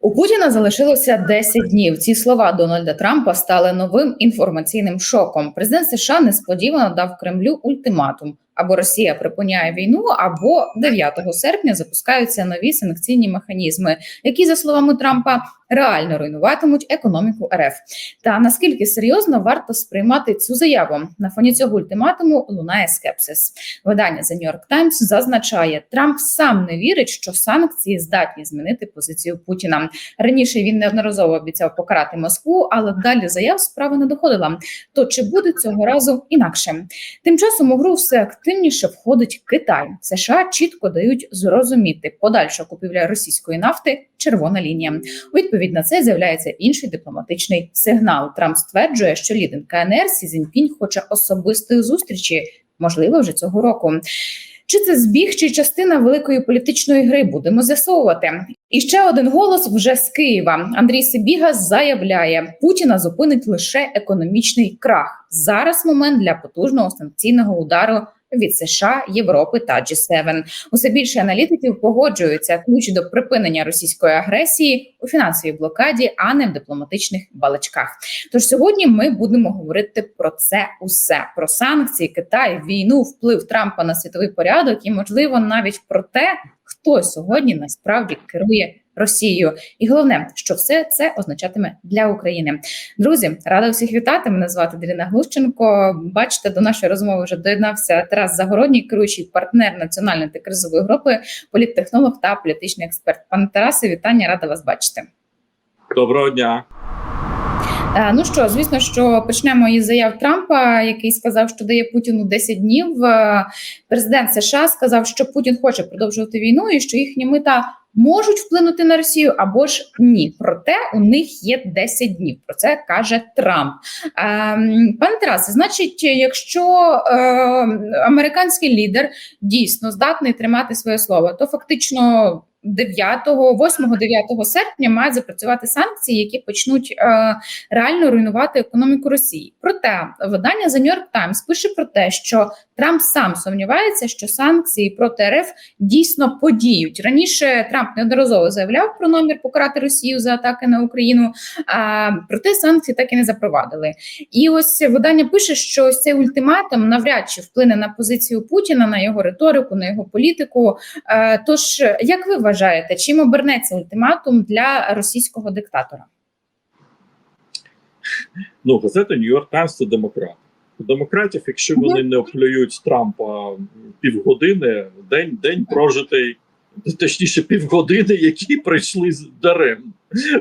У Путіна залишилося 10 днів. Ці слова Дональда Трампа стали новим інформаційним шоком. Президент США несподівано дав Кремлю ультиматум: або Росія припиняє війну, або 9 серпня запускаються нові санкційні механізми, які, за словами Трампа, реально руйнуватимуть економіку РФ. Та наскільки серйозно варто сприймати цю заяву на фоні цього ультиматуму лунає скепсис. Видання The New York Times зазначає, Трамп сам не вірить, що санкції здатні змінити позицію Путіна. Раніше він неодноразово обіцяв покарати Москву, але далі заяв справа не доходила. То чи буде цього разу інакше? Тим часом у гру все активніше входить Китай. США чітко дають зрозуміти, подальша купівля російської нафти червона лінія. У відповідь на це з'являється інший дипломатичний сигнал. Трамп стверджує, що лідер КНР Сі Цзіньпінь хоче особистої зустрічі, можливо, вже цього року. Чи це збіг, чи частина великої політичної гри будемо з'ясовувати? І ще один голос вже з Києва. Андрій Сибіга заявляє, Путіна зупинить лише економічний крах. Зараз момент для потужного санкційного удару від США, Європи та G7. Усе більше аналітиків погоджуються ключ до припинення російської агресії у фінансовій блокаді, а не в дипломатичних балачках. Тож сьогодні ми будемо говорити про це усе: про санкції, Китай, війну, вплив Трампа на світовий порядок і, можливо, навіть про те, хто сьогодні насправді керує. Росією, і головне, що все це означатиме для України. Друзі, рада всіх вітати. Мене звати Дріна Глущенко. Бачите, до нашої розмови вже доєднався Тарас Загородній, керуючий партнер національної та кризової групи, політтехнолог та політичний експерт. Пане Тарасе, вітання, рада вас бачити. Доброго дня. Е, Ну що, звісно, що почнемо із заяв Трампа, який сказав, що дає Путіну 10 днів. Е, Президент США сказав, що Путін хоче продовжувати війну і що їхні мита можуть вплинути на Росію або ж ні. Проте у них є 10 днів. Про це каже Трамп. Ем, Пане Тарасе, значить, якщо е, американський лідер дійсно здатний тримати своє слово, то фактично. 9, 8-9 серпня мають запрацювати санкції, які почнуть е, реально руйнувати економіку Росії. Проте видання The New York Times пише про те, що Трамп сам сумнівається, що санкції проти РФ дійсно подіють. Раніше Трамп неодноразово заявляв про намір покарати Росію за атаки на Україну, а проте санкції так і не запровадили. І ось видання пише, що ось цей ультиматум навряд чи вплине на позицію Путіна, на його риторику, на його політику. Е, тож, як ви вважаєте, чим обернеться ультиматум для російського диктатора? Ну, газета Нью-Йорк Таймс це демократ. Демократів, якщо вони не оплюють Трампа півгодини, день день прожитий, точніше, півгодини, які пройшли даремно.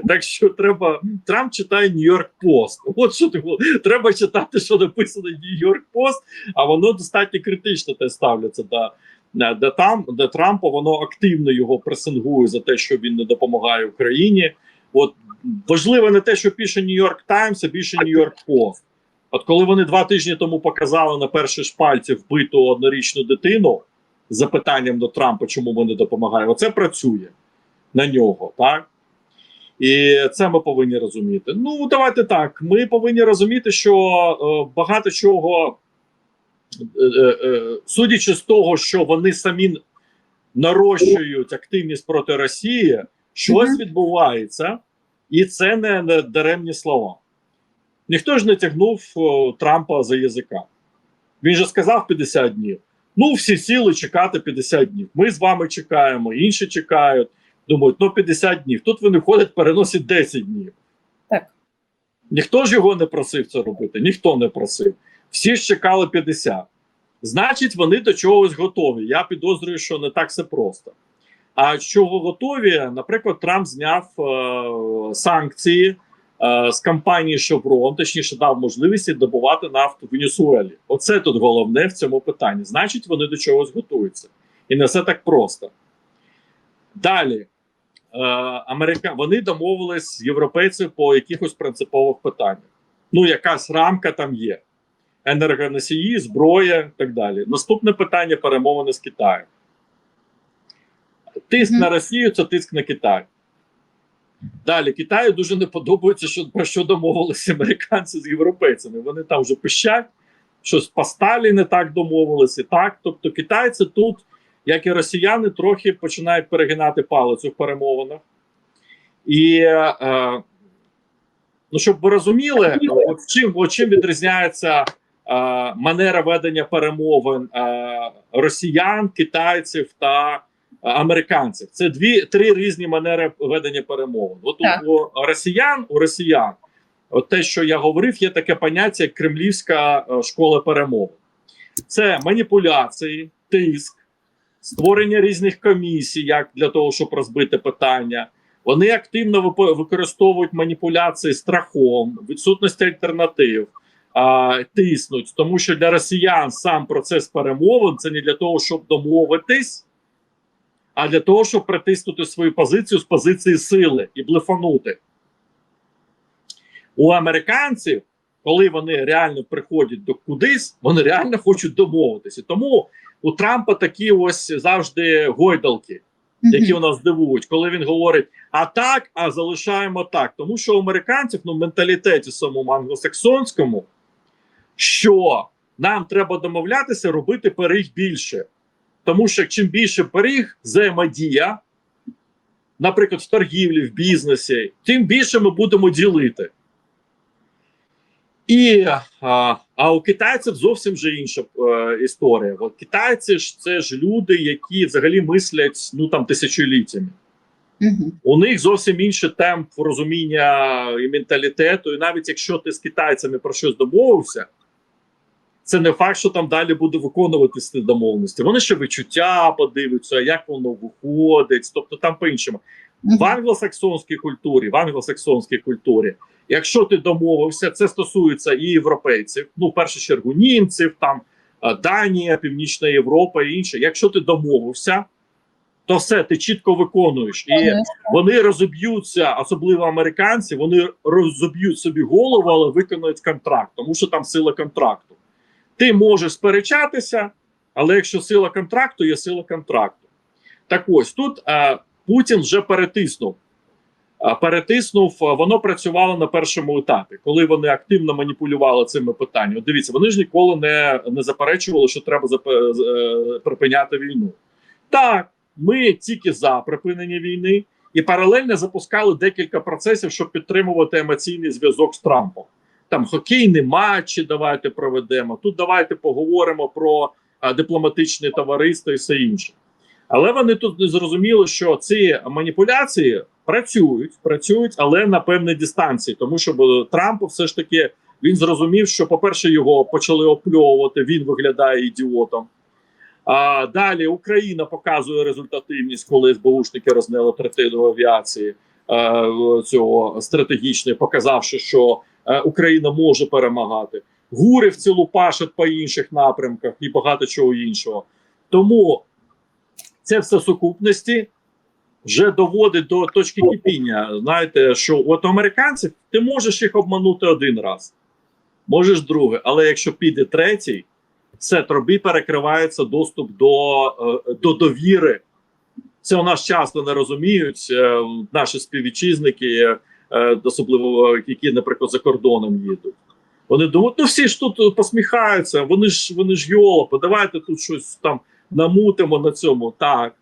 Так що треба Трамп читає Нью-Йорк Пост. От що ти треба читати, що написано Нью-Йорк Пост, а воно достатньо критично те ставляться до де там, де Трампа воно активно його пресингує за те, що він не допомагає Україні. От важливо не те, що пише Нью-Йорк Таймс, а більше Нью-Йорк Пост. От коли вони два тижні тому показали на першій шпальці вбиту однорічну дитину з запитанням до Трампа, чому ми не допомагаємо, це працює на нього, так? І це ми повинні розуміти. Ну, давайте так. Ми повинні розуміти, що е, багато чого. Судячи з того, що вони самі нарощують активність проти Росії, щось відбувається, і це не, не даремні слова. Ніхто ж не тягнув Трампа за язика. Він же сказав 50 днів. Ну, всі сіли чекати 50 днів. Ми з вами чекаємо, інші чекають. Думають, ну 50 днів. Тут вони ходять, переносять 10 днів. Так. Ніхто ж його не просив це робити, ніхто не просив. Всі ж чекали 50. Значить, вони до чогось готові. Я підозрюю, що не так все просто. А чого готові? Наприклад, Трамп зняв е санкції е з компанії Chevron, точніше, дав можливість добувати нафту в Венесуелі. Оце тут головне в цьому питанні. Значить, вони до чогось готуються. І не все так просто. Далі. Е Америка... Вони домовились з європейцями по якихось принципових питаннях. Ну, якась рамка там є енергоносії, зброя і так далі. Наступне питання перемовини з Китаєм. Тиск mm -hmm. на Росію це тиск на Китай. Далі Китаю дуже не подобається, що про що домовилися американці з європейцями. Вони там вже пищать, щось по Сталі не так домовилися. Так, тобто китайці тут, як і росіяни, трохи починають перегинати палицю в перемовинах. І е, ну, щоб ви розуміли, от чим, от чим відрізняється манера ведення перемовин росіян, китайців та американців. Це дві три різні манери ведення перемовин. От Так. у, у росіян, у росіян, от те, що я говорив, є таке поняття як кремлівська е, школа перемовин. Це маніпуляції, тиск, створення різних комісій, як для того, щоб розбити питання. Вони активно використовують маніпуляції страхом, відсутності альтернатив, а, тиснуть, тому що для росіян сам процес перемовин це не для того, щоб домовитись, а для того, щоб притиснути свою позицію з позиції сили і блефанути. У американців, коли вони реально приходять до кудись, вони реально хочуть домовитися. Тому у Трампа такі ось завжди гойдалки які у нас дивують, коли він говорить а так, а залишаємо так. Тому що у американців ну в менталітеті самому англосаксонському, що нам треба домовлятися робити пиріг більше. Тому що чим більше пиріг, взаємодія, наприклад, в торгівлі, в бізнесі, тим більше ми будемо ділити. І а, а у китайців зовсім вже інша е, історія. От китайці ж це ж люди, які взагалі мислять ну там тисячоліттями. Мгм. У них зовсім інший темп розуміння і менталітету. І навіть якщо ти з китайцями про щось домовився, це не факт, що там далі буде виконуватись ці домовленості. Вони ще відчуття подивляться, як воно виходить, тобто там по-іншому. Мгм. В англосаксонській культурі, в англосаксонській культурі, якщо ти домовився, це стосується і європейців, ну в першу чергу німців, там е, Данія, Північна Європа і інше. Якщо ти домовився, то все ти чітко виконуєш. І вони розоб'ються, особливо американці, вони розоб'ють собі голову, але виконують контракт, тому що там сила контракту. Ти можеш сперечатися, але якщо сила контракту, є сила контракту. Так ось тут е, Путін вже перетиснув. Е, перетиснув, е, воно працювало на першому етапі, коли вони активно маніпулювали цими питаннями. Дивіться, вони ж ніколи не, не заперечували, що треба запе- з- е, припиняти війну. Так, ми тільки за припинення війни і паралельно запускали декілька процесів, щоб підтримувати емоційний зв'язок з Трампом. Там хокейні матчі давайте проведемо. Тут давайте поговоримо про а, дипломатичне товариство і все інше. Але вони тут не зрозуміли, що ці маніпуляції працюють, працюють, але на певній дистанції, тому що бо, Трамп все ж таки він зрозумів, що, по-перше, його почали опльовувати, він виглядає ідіотом. А далі Україна показує результативність, коли СБУшники рознели третину авіації е, цього стратегічної, показавши, що Україна може перемагати. Гурівці лупашать по інших напрямках і багато чого іншого. Тому це все сукупності вже доводить до точки кипіння. Знаєте, що от американців ти можеш їх обманути один раз, можеш другий, але якщо піде третій, все тобі перекривається доступ до, е, до довіри. Це у нас часто не розуміють е, наші співвітчизники, е, особливо які, наприклад, за кордоном їдуть. Вони думають, ну всі ж тут посміхаються, вони ж вони ж йолопи, давайте тут щось там намутимо на цьому. Так.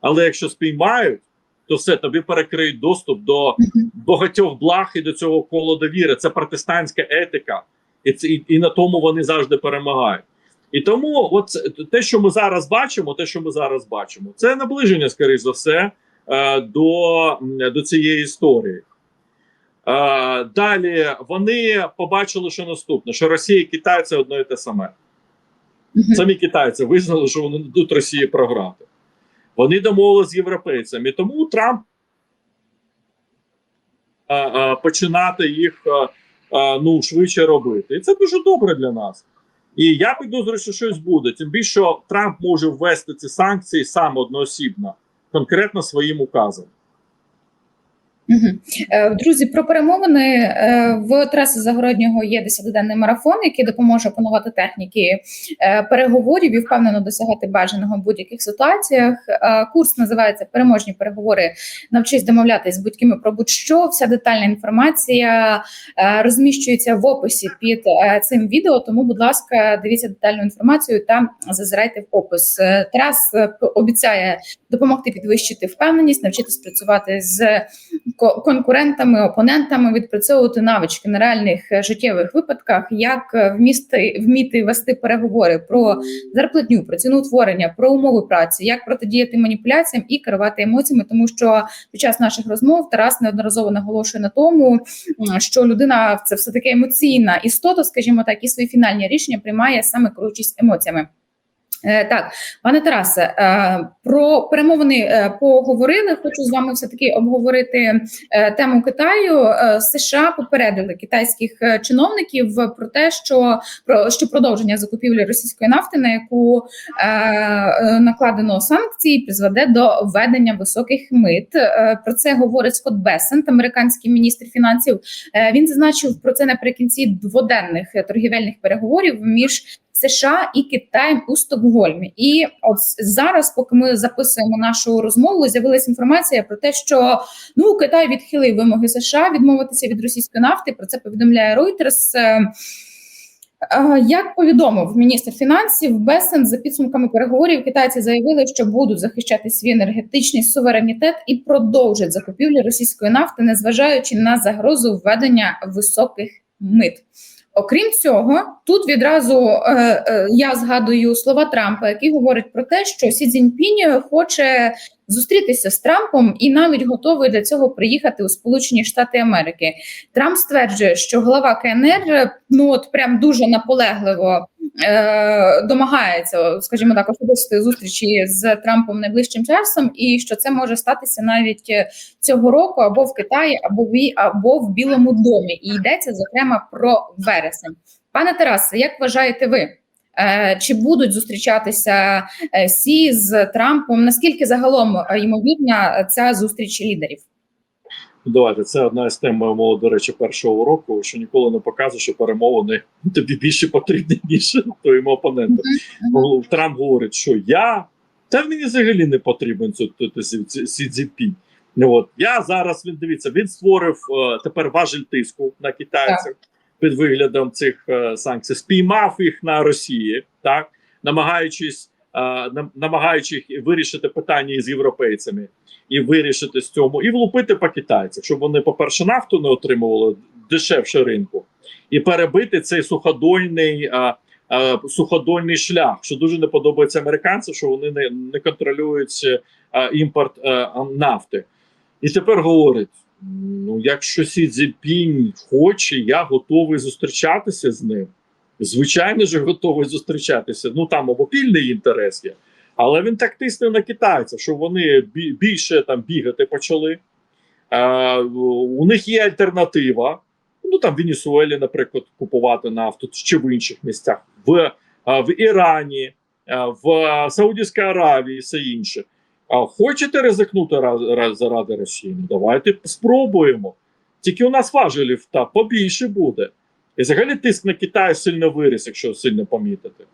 Але якщо спіймають, то все тобі перекриють доступ до багатьох благ і до цього кола довіри. Це протестантська етика, і, це, і, і на тому вони завжди перемагають. І тому, от те, що ми зараз бачимо, те, що ми зараз бачимо, це наближення, скоріш за все, е, до, до цієї історії. Е, далі вони побачили, що наступне: що Росія і Китай це одно і те саме. Самі китайці визнали, що вони дадуть Росії програти. Вони домовилися з європейцями. Тому Трамп а, а, починати їх а, а, ну, швидше робити. І це дуже добре для нас. І я підозрюю, що щось буде. Тим більше Трамп може ввести ці санкції сам одноосібно, конкретно своїм указом. Е, Друзі, про перемовини Е, в траси Загороднього є 10-денний марафон, який допоможе опанувати техніки е, переговорів і впевнено досягати бажаного в будь-яких ситуаціях. Курс називається Переможні переговори. Навчись домовлятись з будь-ким про будь-що. Вся детальна інформація розміщується в описі під цим відео. Тому, будь ласка, дивіться детальну інформацію та зазирайте в опис. Тарас е, обіцяє допомогти підвищити впевненість, навчитись працювати з конкурентами, опонентами, відпрацьовувати навички на реальних е, життєвих випадках, як е, вмісти вміти вести переговори про зарплатню, про ціноутворення, про умови праці, як протидіяти маніпуляціям і керувати емоціями, тому що під час наших розмов Тарас неодноразово наголошує на тому, що людина це все таки емоційна істота, скажімо так, і свої фінальні рішення приймає саме керуючись емоціями. Е, Так, пане Тарасе, е, про перемовини е, поговорили. Хочу з вами все таки обговорити тему Китаю. США попередили китайських чиновників про те, що про що продовження закупівлі російської нафти, на яку е, накладено санкції, призведе до введення високих мит. Про це говорить Скотт Бесент, американський міністр фінансів. Він зазначив про це наприкінці дводенних торгівельних переговорів між США і Китаєм у Стокгольмі. І от зараз, поки ми записуємо нашу розмову, з'явилася інформація про те, що ну Китай відхилив вимоги США відмовитися від російської нафти. Про це повідомляє Reuters. Е, е, Як повідомив міністр фінансів, Бесен за підсумками переговорів китайці заявили, що будуть захищати свій енергетичний суверенітет і продовжать закупівлі російської нафти, незважаючи на загрозу введення високих мит. Окрім цього, тут відразу е, е, я згадую слова Трампа, який говорить про те, що Сі Цзіньпінь хоче зустрітися з Трампом і навіть готовий для цього приїхати у Сполучені Штати Америки. Трамп стверджує, що глава КНР ну от прям дуже наполегливо е, домагається, скажімо так, особистої зустрічі з Трампом найближчим часом, і що це може статися навіть е, цього року або в Китаї, або в або в Білому домі. І йдеться зокрема про вересень. Пане Тарасе, як вважаєте ви? Е, Чи будуть зустрічатися Сі з Трампом? Наскільки загалом ймовірна ця зустріч лідерів? Давайте це одна з тем моєму, до речі, першого уроку, що ніколи не показує, що перемовини тобі більше потрібні, ніж твоєму опоненту. Трамп говорить, що я та мені взагалі не потрібен цю- цю- цю- Сі- Сі- Сі Цзіньпінь. Ну, От я зараз він дивіться, він створив е, тепер важель тиску на китайців під виглядом цих е, санкцій, спіймав їх на Росії, так намагаючись нам- намагаючись вирішити питання із європейцями і вирішити з цьому, і влупити по китайцях, щоб вони, по-перше, нафту не отримували дешевше ринку, і перебити цей суходольний. е, е, суходольний шлях, що дуже не подобається американцям, що вони не, не контролюють е, імпорт е, нафти. І тепер говорить: ну, якщо Сі Цзіньпінь хоче, я готовий зустрічатися з ним. Звичайно ж, готовий зустрічатися. Ну там обопільний інтерес є. Але він так тисне на китайців, що вони більше там бігати почали. Е, у них є альтернатива. Ну там в Венесуелі, наприклад, купувати нафту чи в інших місцях, в, в Ірані, в Саудівській Аравії, все інше. А хочете ризикнути раз, раз заради Росії? Ну давайте спробуємо. Тільки у нас важелів та побільше буде. І взагалі тиск на Китай сильно виріс, якщо сильно помітити.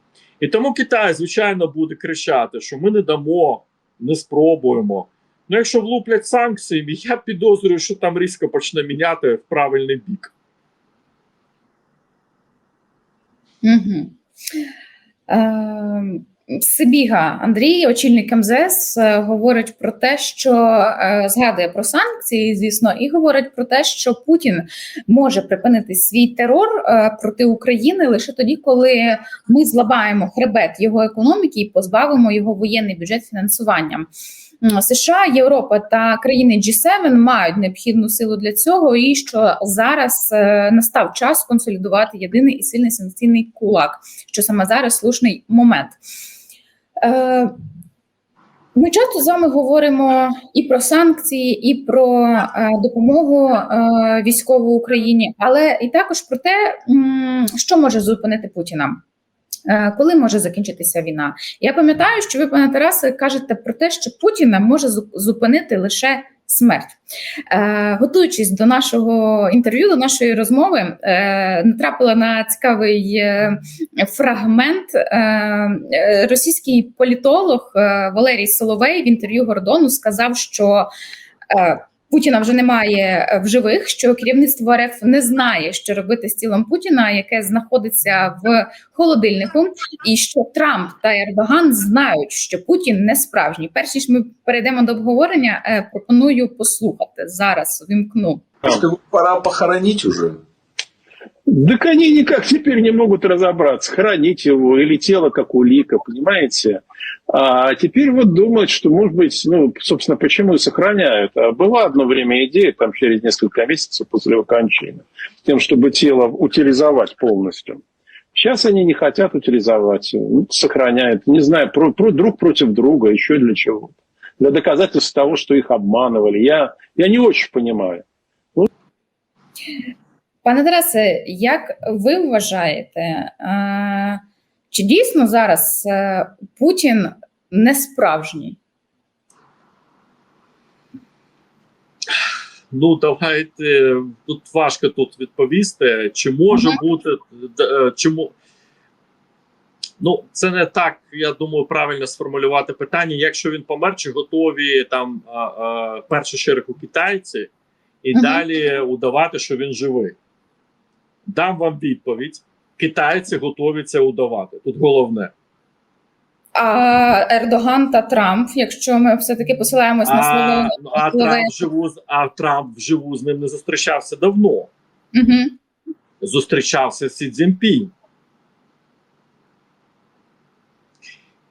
І тому Китай, звичайно, буде кричати, що ми не дамо, не спробуємо. Ну, якщо влуплять санкції, я підозрюю, що там різко почне міняти в правильний бік. Угу. Сибіга Андрій, очільник МЗС, е, говорить про те, що е, згадує про санкції, звісно, і говорить про те, що Путін може припинити свій терор е, проти України лише тоді, коли ми злабаємо хребет його економіки і позбавимо його воєнний бюджет фінансуванням. США, Європа та країни G7 мають необхідну силу для цього, і що зараз е, настав час консолідувати єдиний і сильний санкційний кулак, що саме зараз слушний момент. Е, Ми часто з вами говоримо і про санкції, і про е, допомогу військову Україні, але і також про те, що може зупинити Путіна. Е, Коли може закінчитися війна? Я пам'ятаю, що ви, пане Тарасе, кажете про те, що Путіна може зупинити лише смерть. Е, готуючись до нашого інтерв'ю, до нашої розмови, е, натрапила на цікавий е, фрагмент. Е, російський політолог е, Валерій Соловей в інтерв'ю Гордону сказав, що е, Путіна вже немає е, в живих, що керівництво РФ не знає, що робити з тілом Путіна, яке знаходиться в холодильнику, і що Трамп та Ердоган знають, що Путін не справжній. Перш ніж ми перейдемо до обговорення, е, пропоную послухати зараз. Вімкну. Скажу, пора похоронить уже. Так они никак теперь не могут разобраться, хранить его или тело как улика, понимаете? А теперь вот думают, что, может быть, ну, собственно, почему и сохраняют. А была одно время идея, там, через несколько месяцев после его тем, чтобы тело утилизовать полностью. Сейчас они не хотят утилизовать, ну, сохраняют, не знаю, про, про- друг против друга, еще для чего. Для доказательства того, что их обманывали. Я, я не очень понимаю. Пане Тарасе, як ви вважаєте, е, чи дійсно зараз е, Путін не справжній? Ну давайте тут важко тут відповісти. Чи може Мгм. бути е, чому? Ну, це не так, я думаю, правильно сформулювати питання. Якщо він помер, чи готові там а, а, першу чергу китайці і Мгм. далі удавати, що він живий? Дам вам відповідь: китайці готові це удавати. Тут головне. А Ердоган та Трамп, якщо ми все-таки посилаємось на слово ну, а слово- Трамп вживу а Трамп вживу з ним не зустрічався давно. Угу. зустрічався з Сі Цзіньпінь.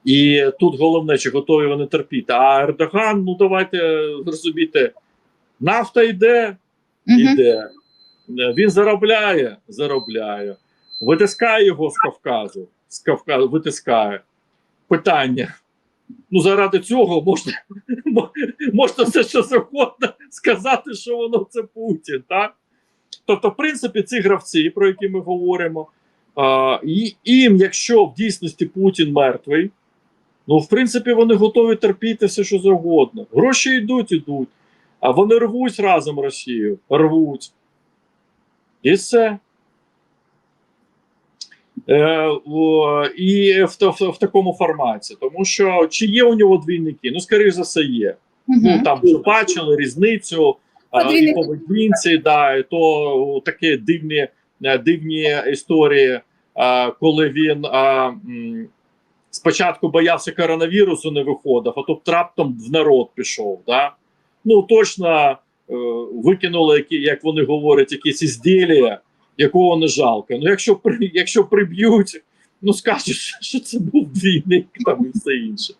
І тут головне, чи готові вони терпіти. А Ердоган, ну давайте зрозуміти, нафта йде, Угу. йде. Він заробляє, заробляє. Витискає його з Кавказу, з Кавказу витискає. Питання. Ну, заради цього можна, можна все, що завгодно сказати, що воно це Путін, так? Тобто, в принципі, ці гравці, про які ми говоримо, а, і, їм, якщо в дійсності Путін мертвий, ну, в принципі, вони готові терпіти все, що завгодно. Гроші йдуть, ідуть, а вони рвуть разом Росію, рвуть. І все. Е, і в, в, в такому форматі. Тому що чи є у нього двійники? Ну, скоріш за все, є. Ну там вже бачили різницю а, і поведінці, да, і то такі дивні, е, дивні історії, коли він спочатку боявся коронавірусу, не виходив, а тут раптом в народ пішов. Да? Ну точно е, викинули, які, як вони говорять, якісь ізділля, якого не жалко. Ну, якщо при- якщо приб'ють, ну скажуть, що це був двійник там і все інше.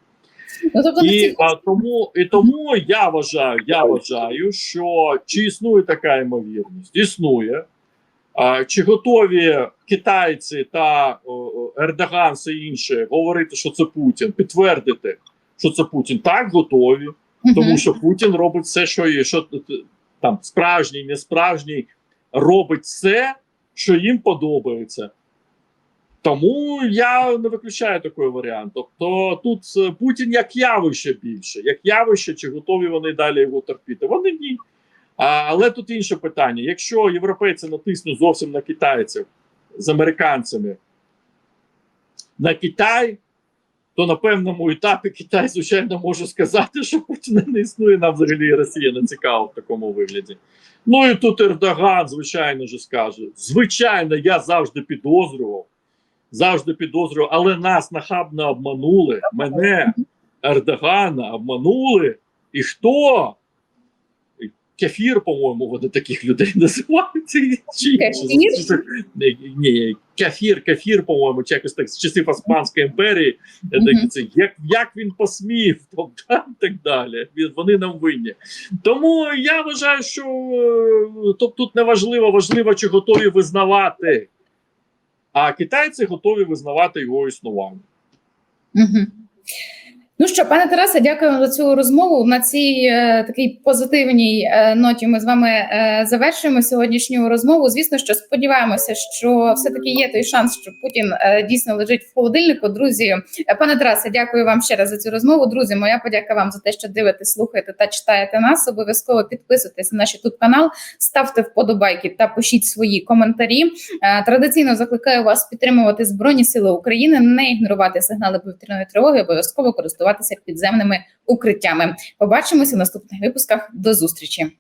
Ну, тобто, І а, тому, і тому я вважаю, я вважаю, що чи існує така ймовірність? Існує. А, чи готові китайці та о, Ердоган, все інше говорити, що це Путін, підтвердити, що це Путін? Так, готові. Тому що Путін робить все, що є, що там справжній, не справжній, робить все, що їм подобається. Тому я не виключаю такий варіант. Тобто тут е, Путін як явище більше, як явище, чи готові вони далі його терпіти? Вони ні. А, але тут інше питання: якщо європейці натиснуть зовсім на китайців з американцями на Китай, то на певному етапі Китай, звичайно, може сказати, що Путіна не існує, нам взагалі Росія не цікава в такому вигляді. Ну і тут Ердоган, звичайно ж, скаже: звичайно, я завжди підозрював, завжди підозрював, але нас нахабно обманули. Мене, Ердогана, обманули. І хто? Кефір, по-моєму, вони таких людей називають. Чи інші? Кефір? Ні, кефір, кефір, по-моєму, чи якось так з часів Османської імперії. це, як, як він посмів, тобто, і так далі. Вони нам винні. Тому я вважаю, що е, тобто, тут не важливо, важливо, чи готові визнавати. А китайці готові визнавати його існування. Ну що, пане Тарасе, дякую вам за цю розмову. На цій е, такій позитивній е, ноті ми з вами е, завершуємо сьогоднішню розмову. Звісно, що сподіваємося, що все таки є той шанс, що Путін е, дійсно лежить в холодильнику. Друзі, Е, пане Тарасе, дякую вам ще раз за цю розмову. Друзі, моя подяка вам за те, що дивитесь, слухаєте та читаєте нас. Обов'язково підписуйтесь на наш YouTube канал, ставте вподобайки та пишіть свої коментарі. Е, Традиційно закликаю вас підтримувати Збройні Сили України, не ігнорувати сигнали повітряної тривоги, обов'язково користуватися підземними укриттями. Побачимося в наступних випусках. До зустрічі.